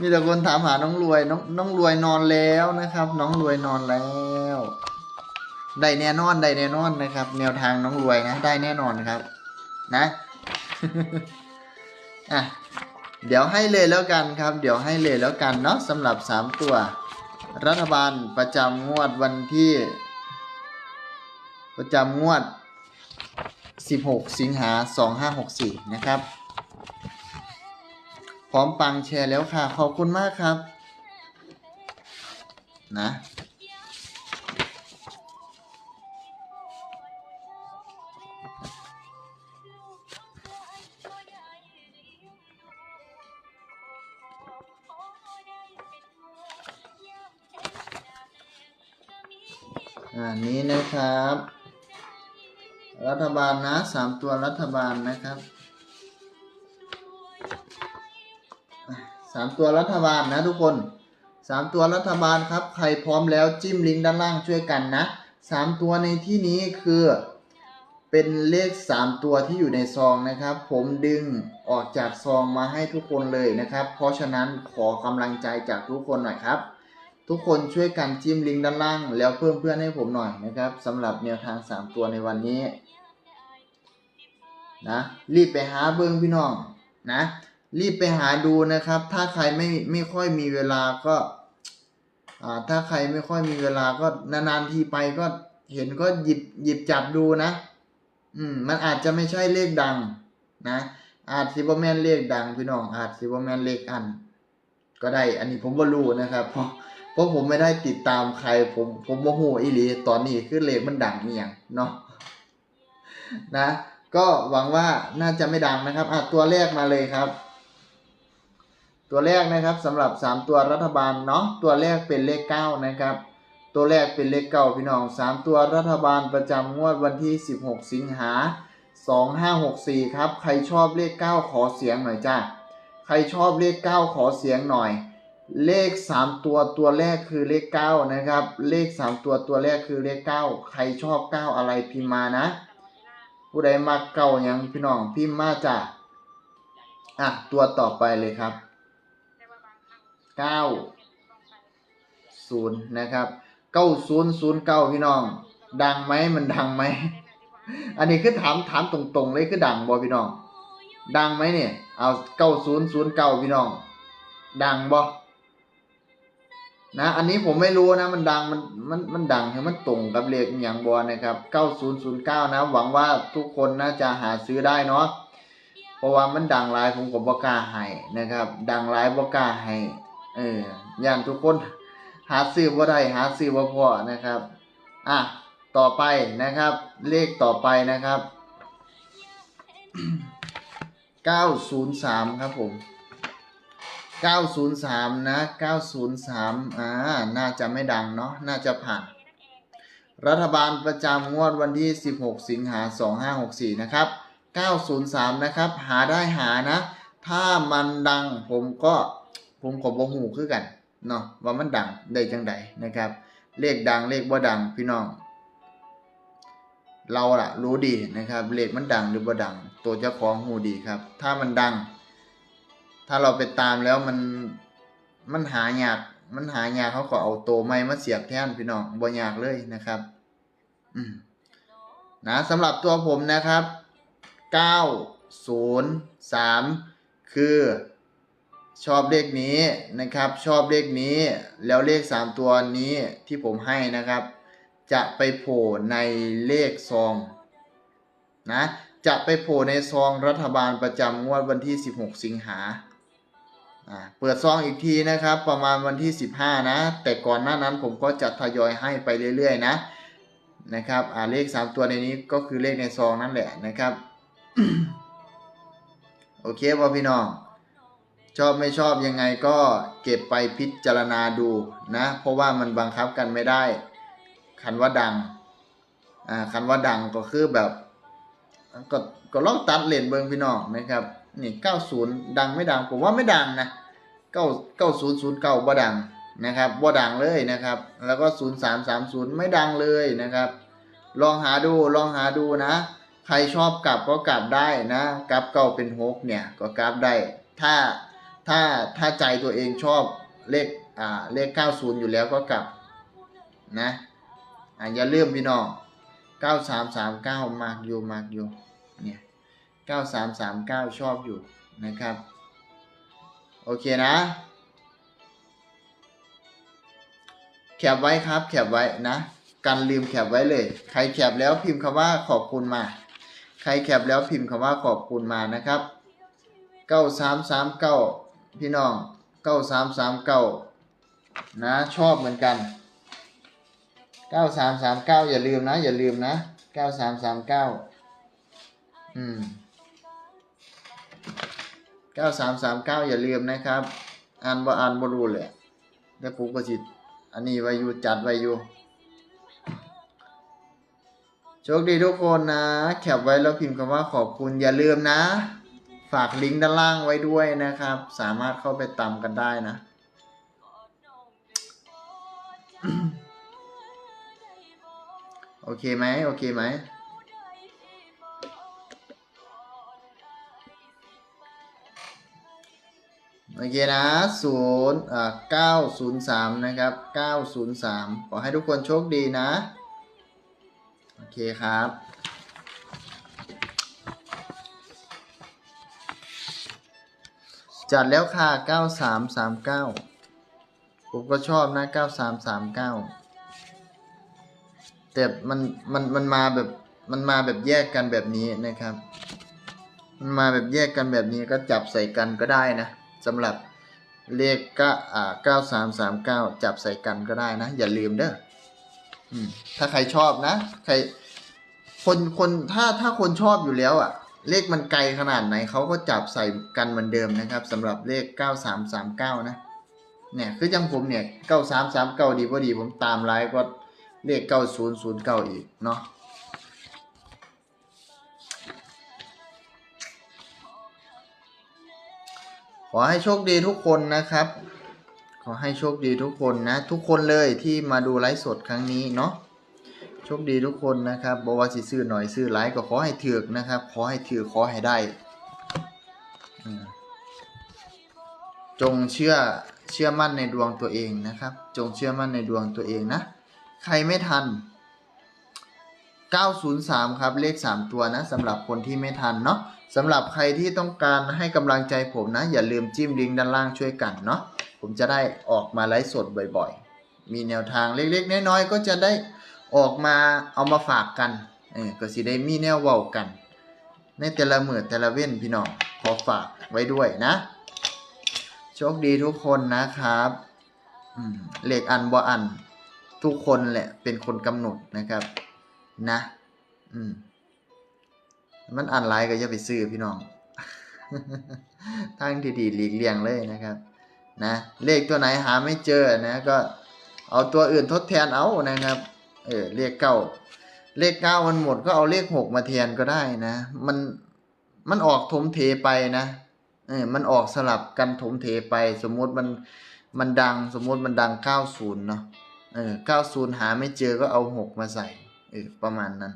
มีแต่คนถามหาน้องรวย น้องน้องรวยนอนแล้วนะครับ น้องรวยนอนแล้วได้แน่นอนได้แน่นอนนะครับ แนวทางน้องรวยนะ ได้แน่นอนครับ นะอะเดี๋ยวให้เลยแล้วกันครับ เดี๋ยวให้เลยแล้วกันเนาะสำหรับสามตัว รัฐบาลประจำงวดวันที่ ประจำงวด 16 สิงหา 2564 นะครับ พร้อมปังแชร์แล้วค่ะ ขอบคุณมากครับ นะอ่านี้นะครับ รัฐบาลนะสามตัวรัฐบาลนะครับ อะสามตัวรัฐบาลนะทุกคนสามตัวรัฐบาลครับ ใครพร้อมแล้วจิ้มลิงก์ด้านล่างช่วยกันนะสามตัวในที่นี้คือเป็นเลขสามตัวที่อยู่ในซองนะครับ ผมดึงออกจากซองมาให้ทุกคนเลยนะครับ เพราะฉะนั้นขอกำลังใจจากทุกคนหน่อยครับ ทุกคนช่วยกันจิ้มลิงก์ด้านล่าง แล้วเพิ่มเพื่อนให้ผมหน่อยนะครับสำหรับแนวทาง 3 ตัวในวันนี้นะรีบไปหาเบิ้งพี่น้องนะ รีบไปหาดูนะครับ ถ้าใครไม่ไม่ค่อยมีเวลาก็อ่าถ้าใครไม่ค่อยมีเวลาก็นานๆทีไปก็เห็นก็หยิบหยิบจับดูนะ อืม มันอาจจะไม่ใช่เลขดัง นะ อาจซิบแมนเลขดังพี่น้อง อาจซิบแมนเลขอัน ก็ได้ อันนี้ผมก็รู้นะครับ เพราะเพราะผมไม่ได้ติดตามใคร ผมผมโมโหอีหลี ตอนนี้คือเลขมันดังอหย่างเนาะ นะ ก็หวังว่าน่าจะไม่ดังนะครับ อะตัวแรกมาเลยครับ ตัวแรกนะครับสำหรับ 3 ตัวรัฐบาลเนาะตัวแรกเป็นเลข 9 นะครับ ตัวแรกเป็นเลขเก้าพี่น้อง 3 ตัวรัฐบาลประจำงวดวันที่ 16 สิงหา2564 ครับ ใครชอบเลข 9 ขอเสียงหน่อยจ้าใครชอบเลข 9 ขอเสียงหน่อย เลข 3 ตัวตัวแรกคือเลข 9 นะครับ เลข 3 ตัวตัวแรกคือเลข 9 ใครชอบ 9 อะไรพิมมานะ ผู้ใดมาเก่ายังพี่น้องพิมมาจ้าอะตัวต่อไปเลยครับ 9 0นะครับ9009พี่น้อง ดังไหมมันดังไหม อันนี้คือถามถามตรงๆเลยคือดังบ่พี่น้อง ดังไหมเนี่ยเอา9009พี่น้อง ดังบ่นะ อันนี้ผมไม่รู้นะ มันดัง มัน มัน มันดังให้มันตรงกับเลขอย่างบ่นะครับ 9009 นะ หวังว่าทุกคนน่าจะหาซื้อได้เนาะ เพราะว่ามันดังหลายผมก็บ่กล้าให้นะครับ ดังหลายบ่กล้าให้ เออย่านทุกคนหาซื้อบ่ได้หาซื้อบ่พอนะครับ อะต่อไปนะครับ เลขต่อไปนะครับ 903 ครับผม 903 นะ 903 อ่า น่าจะไม่ดังเนาะ น่าจะผ่าน รัฐบาลประจำงวดวันที่ 16 สิงหา 2564 นะครับ 903 นะครับ หาได้หานะ ถ้ามันดังผมก็ ผมขอบ่หูคือกันเนาะว่ามันดังได้จังใดนะครับ เลขดังเลขบ่ดังพี่น้อง เราล่ะรู้ดีนะครับ เลขมันดังหรือบ่ดัง ตัวเจ้าของหูดีครับ ถ้ามันดัง ถ้าเราไปตามแล้วมันมันหายากมันหายากเขาก็เอาโตไม้มาเสียบแทนพี่น้องบ่ยากเลยนะครับอืมนะสำหรับตัวผมนะครับ 903 คือ ชอบเลขนี้นะครับ ชอบเลขนี้ แล้วเลข 3 ตัวนี้ที่ผมให้นะครับ จะไปโผล่ในเลขซองนะจะไปโผล่ในซองรัฐบาลประจำงวดวันที่ 16 สิงหาอ่าเปิดซองอีกทีนะครับประมาณวันที่ 15 นะ แต่ก่อนหน้านั้นผมก็จะทยอยให้ไปเรื่อยๆนะนะครับอ่าเลข 3 ตัวในนี้ก็คือเลขในซองนั่นแหละนะครับ โอเคป่ะพี่น้อง ชอบไม่ชอบยังไงก็เก็บไปพิจารณาดูนะ เพราะว่ามันบังคับกันไม่ได้ คันว่าดังอ่าคันว่าดังก็คือแบบ ก็ก็ลองตัดเลนเบิงพี่น้องนะครับนี่90ดังไม่ดังผมว่าไม่ดังนะ9 9009บ่ดังนะครับบ่ดังเลยนะครับ แล้วก็0330ไม่ดังเลยนะครับ ลองหาดูลองหาดูนะใครชอบกลับก็กลับได้นะกลับเก่าเป็นหกเนี่ยก็กลับได้ ถ้า ถ้าถ้าใจตัวเองชอบเลขอ่าเลข 90 อยู่แล้วก็กลับนะอ่าอย่าลืมพี่น้อง 9339 มากอยู่มากอยู่เนี่ย9339 ชอบอยู่นะครับ โอเคนะแคปไว้ครับแคปไว้นะกันลืมแคปไว้เลย ใครแคปแล้วพิมพ์คำว่าขอบคุณมา ใครแคปแล้วพิมพ์คำว่าขอบคุณมานะครับเก้าสามสามเก้า พี่น้องเก้าสามสามเก้านะชอบเหมือนกันเก้าสามสามเก้าอย่าลืมนะ อย่าลืมนะเก้าสามสามเก้าอืมเก้าสามสามเก้าอย่าลืมนะครับ อ่านบ่อ่านบ่รู้เลยแล้วกูก็สิอันนี้ไว้อยู่จัดไว้อยู่โชคดีทุกคนนะ แคปไว้แล้วพิมพ์คำว่าขอบคุณอย่าลืมนะ ฝากลิงก์ด้านล่างไว้ด้วยนะครับ สามารถเข้าไปตามกันได้นะ โอเคไหมโอเคไหมโอเคนะศูนย์อ่าเก้าศูนย์สามนะครับเก้าศูนย์สามขอให้ทุกคนโชคดีนะ โอเคครับ จัดแล้วค่ะ 9339 ผมก็ชอบนะ 9339 แต่มันมันมันมาแบบมันมาแบบแยกกันแบบนี้นะครับ มันมาแบบแยกกันแบบนี้ก็จับใส่กันก็ได้นะสำหรับเลขก็อ่า9339จับใส่กันก็ได้นะ อย่าลืมเด้อถ้าใครชอบนะ ใคร คนคนถ้าถ้าคนชอบอยู่แล้วอะ เลขมันไกลขนาดไหนเขาก็จับใส่กันเหมือนเดิมนะครับสำหรับเลข 9339 นะเนี่ยคือจังผมเนี่ย 9339 ดีพอดีผมตามไลน์ก็เลข 9009 อีกเนาะขอให้โชคดีทุกคนนะครับ ขอให้โชคดีทุกคนนะ ทุกคนเลยที่มาดูไลฟ์สดครั้งนี้เนาะ โชคดีทุกคนนะครับบอกว่าสิซื้อหน่อยซื้อหลายก็ขอให้ถือกนะครับ ขอให้ถือขอให้ได้ จงเชื่อเชื่อมั่นในดวงตัวเองนะครับ จงเชื่อมั่นในดวงตัวเองนะ ใครไม่ทัน 903 ครับ เลข 3 ตัวนะสำหรับคนที่ไม่ทันเนาะสำหรับใครที่ต้องการให้กำลังใจผมนะ อย่าลืมจิ้มลิงก์ด้านล่างช่วยกันเนาะผมจะได้ออกมาไลฟ์สดบ่อยๆ มีแนวทางเล็กๆ น้อยๆ ก็จะได้ ออกมาเอามาฝากกันเออก็สิได้มีแนวเว้ากัน ในแต่ละมือแต่ละเว้นพี่น้องขอฝากไว้ด้วยนะ โชคดีทุกคนนะครับอืมเลขอันบ่อัน ทุกคนแหละเป็นคนกำหนดนะครับ นะ อืม มันอันไลน์ก็อย่าไปซื้อพี่น้องทางที่ดีหลีกเลี่ยงเลยนะครับ นะ เลขตัวไหนหาไม่เจอนะ ก็เอาตัวอื่นทดแทนเอานะครับ เออเลขเก้าเลขเก้ามันหมดก็เอาเลขหกมาแทนก็ได้นะ มันมันออกถมเทไปนะเออมันออกสลับกันถมเทไป สมมติมันมันดังสมมติมันดังเก้าศูนย์เนาะเออเก้าศูนย์หาไม่เจอก็เอาหกมาใส่เออประมาณนั้น